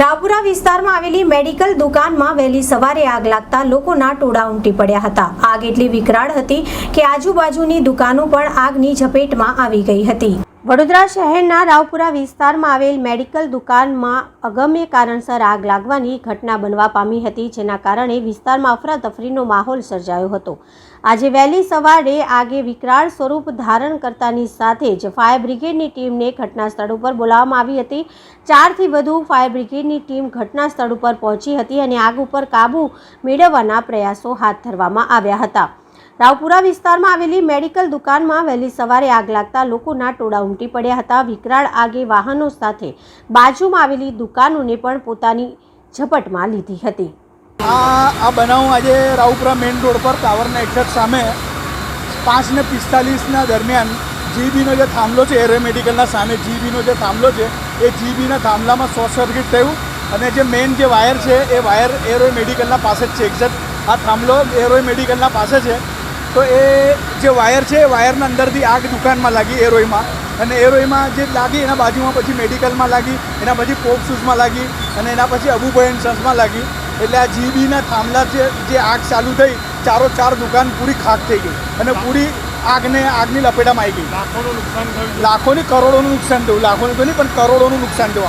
રાપુરા વિસ્તારમાં આવેલી મેડિકલ દુકાનમાં વહેલી સવારે આગ લાગતા લોકોના ટોળા ઉમટી પડ્યા હતા. આગ એટલી વિકરાળ હતી કે આજુબાજુની દુકાનો પણ આગની ઝપેટમાં આવી ગઈ હતી. વડોદરા શહેરના રાવપુરા વિસ્તારમાં આવેલ મેડિકલ દુકાનમાં અગમ્ય કારણસર આગ લાગવાની ઘટના બનવા પામી હતી, જેના કારણે વિસ્તારમાં અફરાતફરીનો માહોલ સર્જાયો હતો. આજે વહેલી સવારે આગે વિકરાળ સ્વરૂપ ધારણ કરતાની સાથે જ ફાયર બ્રિગેડની ટીમને ઘટના સ્થળ ઉપર બોલાવવામાં આવી હતી. ચારથી વધુ ફાયર બ્રિગેડની ટીમ ઘટના સ્થળ ઉપર પહોંચી હતી અને આગ ઉપર કાબૂ મેળવવાના પ્રયાસો હાથ ધરવામાં આવ્યા હતા. રાવપુરા વિસ્તારમાં આવેલી મેડિકલ દુકાનમાં વહેલી સવારે આગ લાગતા લોકોના ટોળા ઉમટી પડ્યા હતા. વિકરાળ આગે વાહનો સાથે બાજુમાં આવેલી દુકાનોને પણ પોતાની ઝપટમાં લીધી હતી. આ આ બનાવ આજે રાવપુરા મેઇન રોડ પર ટાવરના એક્ઝેક્ટ સામે પાંચ ને પિસ્તાલીસના દરમિયાન જીબીનો જે થાંભલો છે એરે મેડિકલના સામે જીબીનો જે થાંભલો છે, એ જીબીના થાંભલામાં શોર્ટ સર્કિટ થયું અને જે મેઇન જે વાયર છે, એ વાયર એરોય મેડિકલના પાસે જ છે. એક્ઝેક્ટ આ થાંભલો એરોય મેડિકલના પાસે છે. તો એ જે વાયર છે એ વાયરના અંદરથી આગ દુકાનમાં લાગી એરોઈમાં અને એરોઈમાં જે લાગી એના બાજુમાં પછી મેડિકલમાં લાગી એના પછી પોપ શૂઝમાં લાગી અને એના પછી અબુભાઈ એન્ડ સન્સમાં લાગી. એટલે આ જીબીના થાંભલા છે જે આગ ચાલુ થઈ ચારો ચાર દુકાન પૂરી ખાક થઈ ગઈ. અને પૂરી આગને આગની લપેટામાં આવી ગઈ. લાખોનું નુકસાન થયું. લાખોની કરોડોનું નુકસાન થયું. લાખોનું તો નહીં પણ કરોડોનું નુકસાન થયું